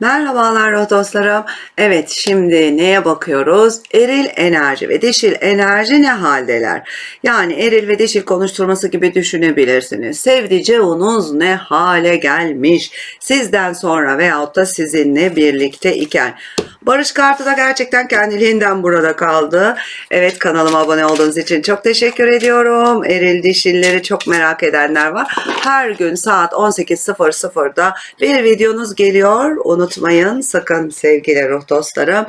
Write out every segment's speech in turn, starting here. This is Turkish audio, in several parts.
Merhabalar dostlarım. Evet şimdi neye bakıyoruz? Eril enerji ve dişil enerji ne haldeler? Yani eril ve dişil konuşturması gibi düşünebilirsiniz. Sevdiceğiniz ne hale gelmiş? Sizden sonra veyahut da sizinle birlikte iken. Barış kartı da gerçekten kendiliğinden burada kaldı. Evet kanalıma abone olduğunuz için çok teşekkür ediyorum. Eril dişilleri çok merak edenler var. Her gün saat 18.00'da bir videonuz geliyor. Unutmayın sakın sevgili ruh dostlarım.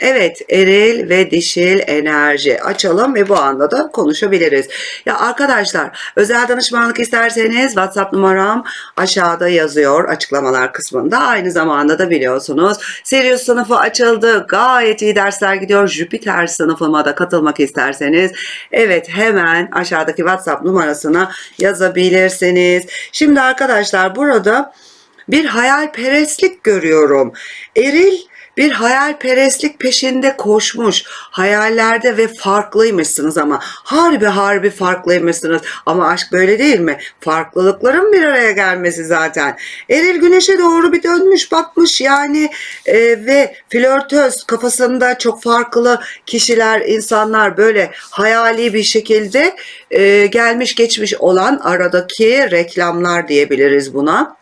Evet eril ve dişil enerji açalım ve bu anda da konuşabiliriz. Ya arkadaşlar özel danışmanlık isterseniz WhatsApp numaram aşağıda yazıyor açıklamalar kısmında. Aynı zamanda da biliyorsunuz Sirius sınıfı açıldı. Gayet iyi dersler gidiyor. Jüpiter sınıfıma da katılmak isterseniz evet hemen aşağıdaki WhatsApp numarasına yazabilirsiniz. Şimdi arkadaşlar burada bir hayalperestlik görüyorum. Eril bir hayalperestlik peşinde koşmuş. Hayallerde ve farklıymışsınız ama. Harbi harbi farklıymışsınız. Ama aşk böyle değil mi? Farklılıkların bir araya gelmesi zaten. Eril güneşe doğru bir dönmüş bakmış yani e, ve flörtöz kafasında çok farklı kişiler, insanlar böyle hayali bir şekilde e, gelmiş geçmiş olan aradaki reklamlar diyebiliriz buna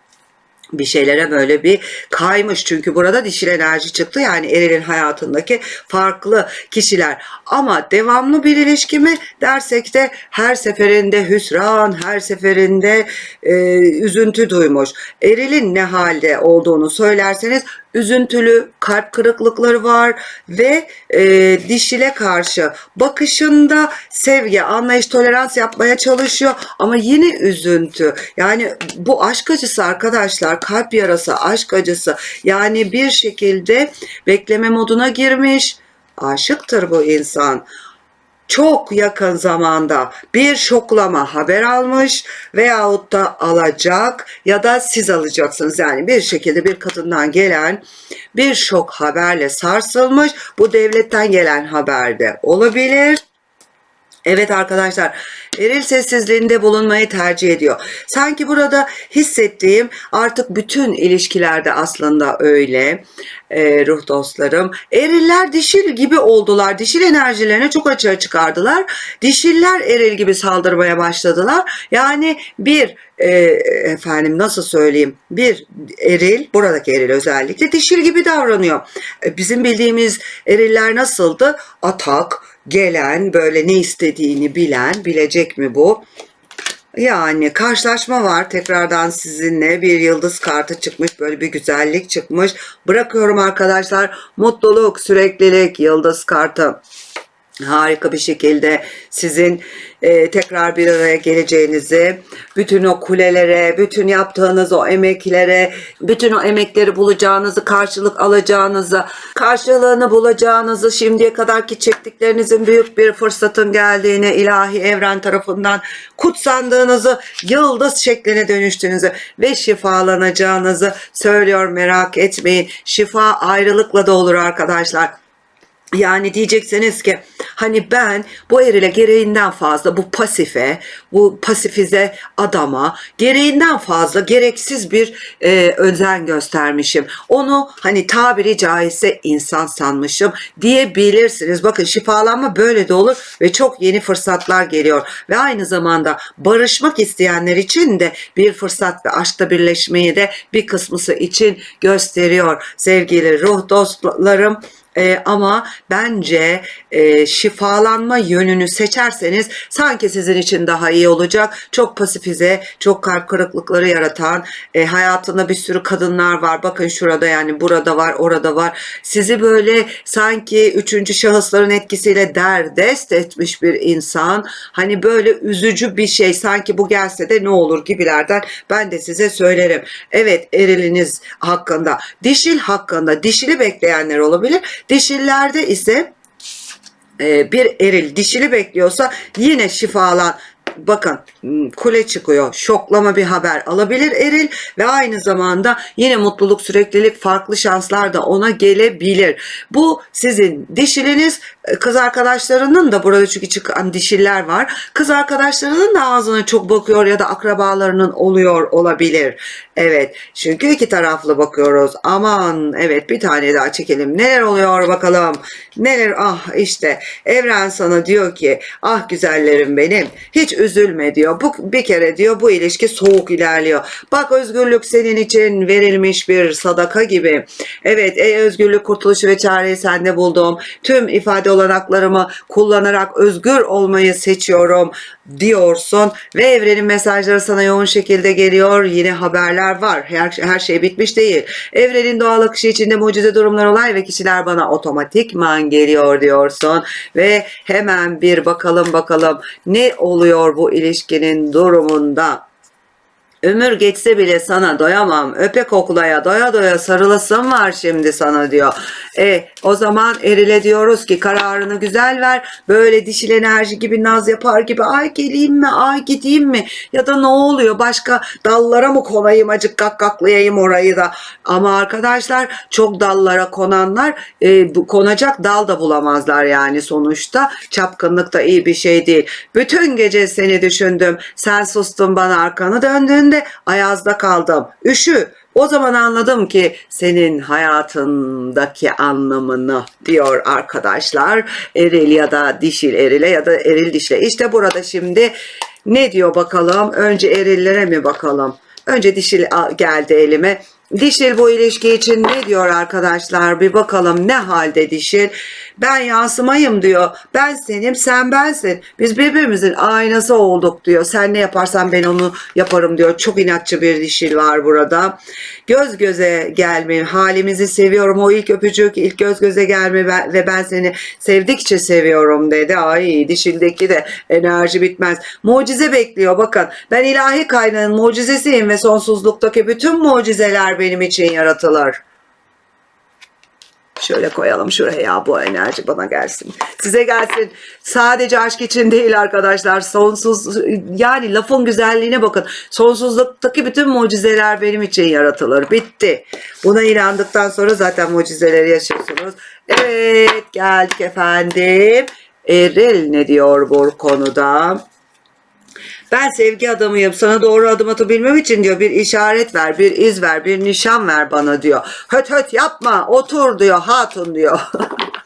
bir şeylere böyle bir kaymış. Çünkü burada dişil enerji çıktı. Yani Eril'in hayatındaki farklı kişiler. Ama devamlı bir ilişki mi dersek de her seferinde hüsran, her seferinde e, üzüntü duymuş. Eril'in ne halde olduğunu söylerseniz üzüntülü, kalp kırıklıkları var ve e, dişile karşı bakışında sevgi, anlayış, tolerans yapmaya çalışıyor ama yine üzüntü. Yani bu aşk acısı arkadaşlar, kalp yarası, aşk acısı. Yani bir şekilde bekleme moduna girmiş. Aşıktır bu insan çok yakın zamanda bir şoklama haber almış veyahut da alacak ya da siz alacaksınız. Yani bir şekilde bir kadından gelen bir şok haberle sarsılmış. Bu devletten gelen haberde olabilir. Evet arkadaşlar eril sessizliğinde bulunmayı tercih ediyor. Sanki burada hissettiğim artık bütün ilişkilerde aslında öyle e, ruh dostlarım. Eriller dişil gibi oldular. Dişil enerjilerini çok açığa çıkardılar. Dişiller eril gibi saldırmaya başladılar. Yani bir e, efendim nasıl söyleyeyim bir eril buradaki eril özellikle dişil gibi davranıyor. E, bizim bildiğimiz eriller nasıldı? Atak, gelen böyle ne istediğini bilen bilecek mi bu? Yani karşılaşma var tekrardan sizinle bir yıldız kartı çıkmış böyle bir güzellik çıkmış. Bırakıyorum arkadaşlar mutluluk süreklilik yıldız kartı harika bir şekilde sizin e, tekrar bir araya geleceğinizi, bütün o kulelere, bütün yaptığınız o emeklere, bütün o emekleri bulacağınızı, karşılık alacağınızı, karşılığını bulacağınızı, şimdiye kadarki çektiklerinizin büyük bir fırsatın geldiğini, ilahi evren tarafından kutsandığınızı, yıldız şekline dönüştüğünüzü ve şifalanacağınızı söylüyor merak etmeyin. Şifa ayrılıkla da olur arkadaşlar. Yani diyeceksiniz ki hani ben bu erile gereğinden fazla bu pasife, bu pasifize adama gereğinden fazla gereksiz bir e, özen göstermişim. Onu hani tabiri caizse insan sanmışım diyebilirsiniz. Bakın şifalanma böyle de olur ve çok yeni fırsatlar geliyor. Ve aynı zamanda barışmak isteyenler için de bir fırsat ve aşkta birleşmeyi de bir kısmısı için gösteriyor. Sevgili ruh dostlarım e, ama bence e, şifalanma yönünü seçerseniz sanki sizin için daha iyi olacak. Çok pasifize, çok kalp kırıklıkları yaratan, e, hayatında bir sürü kadınlar var. Bakın şurada yani burada var, orada var. Sizi böyle sanki üçüncü şahısların etkisiyle derdest etmiş bir insan. Hani böyle üzücü bir şey sanki bu gelse de ne olur gibilerden ben de size söylerim. Evet eriliniz hakkında, dişil hakkında, dişili bekleyenler olabilir. Dişillerde ise e, bir eril dişili bekliyorsa yine şifalan bakın hmm, kule çıkıyor. Şoklama bir haber alabilir eril ve aynı zamanda yine mutluluk, süreklilik, farklı şanslar da ona gelebilir. Bu sizin dişiliniz e, kız arkadaşlarının da burada çünkü çıkan dişiller var. Kız arkadaşlarının da ağzına çok bakıyor ya da akrabalarının oluyor olabilir. Evet çünkü iki taraflı bakıyoruz. Aman evet bir tane daha çekelim. Neler oluyor bakalım. Neler ah işte evren sana diyor ki ah güzellerim benim hiç üzülme diyor. Bu bir kere diyor bu ilişki soğuk ilerliyor. Bak özgürlük senin için verilmiş bir sadaka gibi. Evet ey özgürlük kurtuluşu ve çareyi sende buldum. Tüm ifade olanaklarımı kullanarak özgür olmayı seçiyorum diyorsun ve evrenin mesajları sana yoğun şekilde geliyor. Yine haberler var. Her, her şey bitmiş değil. Evrenin doğal akışı içinde mucize durumlar olay ve kişiler bana otomatikman geliyor diyorsun ve hemen bir bakalım bakalım ne oluyor bu ilişkinin durumunda. Ömür geçse bile sana doyamam. Öpe koklaya doya doya sarılasım var şimdi sana diyor. E o zaman Eril'e diyoruz ki kararını güzel ver. Böyle dişil enerji gibi naz yapar gibi ay geleyim mi ay gideyim mi ya da ne oluyor başka dallara mı konayım acık kakkaklayayım orayı da. Ama arkadaşlar çok dallara konanlar e, konacak dal da bulamazlar yani sonuçta. Çapkınlık da iyi bir şey değil. Bütün gece seni düşündüm. Sen sustun bana arkanı döndüğünde ayazda kaldım. Üşü. O zaman anladım ki senin hayatındaki anlamını diyor arkadaşlar. Eril ya da dişil erile ya da eril dişle. İşte burada şimdi ne diyor bakalım? Önce erillere mi bakalım? Önce dişil geldi elime. Dişil bu ilişki için ne diyor arkadaşlar? Bir bakalım ne halde dişil? Ben yansımayım diyor. Ben senim, sen bensin. Biz birbirimizin aynası olduk diyor. Sen ne yaparsan ben onu yaparım diyor. Çok inatçı bir dişil var burada. Göz göze gelme, halimizi seviyorum. O ilk öpücük, ilk göz göze gelme ve ben seni sevdikçe seviyorum dedi. Ay dişildeki de enerji bitmez. Mucize bekliyor bakın. Ben ilahi kaynağın mucizesiyim ve sonsuzluktaki bütün mucizeler benim için yaratılır. Şöyle koyalım şuraya bu enerji bana gelsin. Size gelsin. Sadece aşk için değil arkadaşlar. Sonsuz yani lafın güzelliğine bakın. Sonsuzluktaki bütün mucizeler benim için yaratılır. Bitti. Buna inandıktan sonra zaten mucizeleri yaşıyorsunuz. Evet geldik efendim. Eril ne diyor bu konuda? Ben sevgi adamıyım. Sana doğru adım atabilmem için diyor bir işaret ver, bir iz ver, bir nişan ver bana diyor. Höt höt yapma, otur diyor hatun diyor.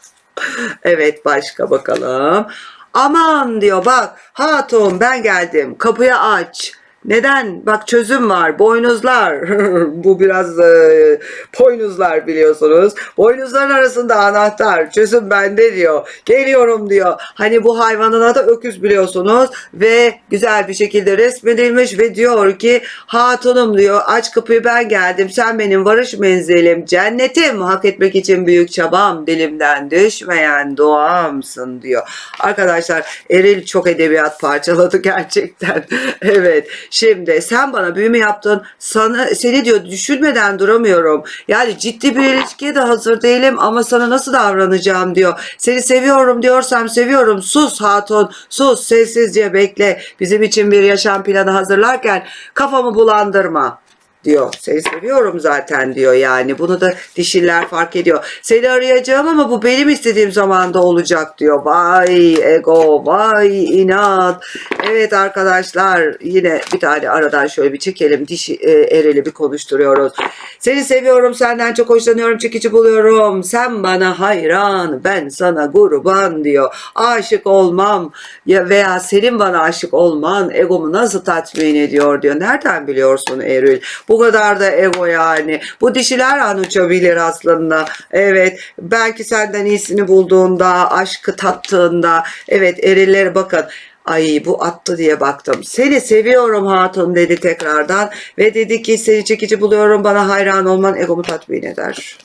evet başka bakalım. Aman diyor bak hatun ben geldim kapıyı aç. Neden? Bak çözüm var. Boynuzlar. Bu biraz e, boynuzlar biliyorsunuz. Boynuzların arasında anahtar. Çözüm bende diyor. Geliyorum diyor. Hani bu hayvanın adı öküz biliyorsunuz. Ve güzel bir şekilde resmedilmiş ve diyor ki hatunum diyor aç kapıyı ben geldim. Sen benim varış menzilim. Cennetim. Hak etmek için büyük çabam. Dilimden düşmeyen duamsın diyor. Arkadaşlar Eril çok edebiyat parçaladı gerçekten. evet. Şimdi sen bana büyüme yaptın. Sana, seni diyor düşünmeden duramıyorum. Yani ciddi bir ilişkiye de hazır değilim ama sana nasıl davranacağım diyor. Seni seviyorum diyorsam seviyorum. Sus hatun. Sus sessizce bekle. Bizim için bir yaşam planı hazırlarken kafamı bulandırma diyor. Seni seviyorum zaten diyor yani. Bunu da dişiller fark ediyor. Seni arayacağım ama bu benim istediğim zamanda olacak diyor. Vay ego, vay inat. Evet arkadaşlar yine bir tane aradan şöyle bir çekelim. Dişi e, Erel'i bir konuşturuyoruz. Seni seviyorum, senden çok hoşlanıyorum, çekici buluyorum. Sen bana hayran, ben sana kurban diyor. Aşık olmam ya veya senin bana aşık olman egomu nasıl tatmin ediyor diyor. Nereden biliyorsun Eril? Bu kadar da ego yani. Bu dişiler an uçabilir aslında. Evet. Belki senden iyisini bulduğunda, aşkı tattığında. Evet erillere bakın. Ay bu attı diye baktım. Seni seviyorum hatun dedi tekrardan. Ve dedi ki seni çekici buluyorum bana hayran olman egomu tatmin eder.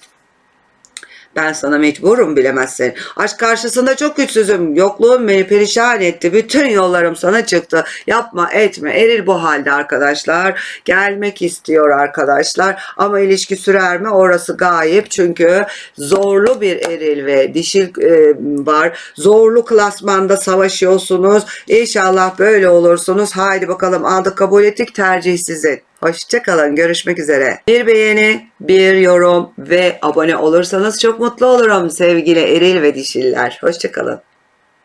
Ben sana mecburum bilemezsin. Aşk karşısında çok güçsüzüm. Yokluğum beni perişan etti. Bütün yollarım sana çıktı. Yapma etme. Eril bu halde arkadaşlar. Gelmek istiyor arkadaşlar. Ama ilişki sürer mi? Orası gayip. Çünkü zorlu bir eril ve dişil e, var. Zorlu klasmanda savaşıyorsunuz. İnşallah böyle olursunuz. Haydi bakalım aldık kabul ettik. Tercih sizin. Hoşçakalın. Görüşmek üzere. Bir beğeni, bir yorum ve abone olursanız çok mutlu olurum sevgili eril ve dişiller. Hoşçakalın.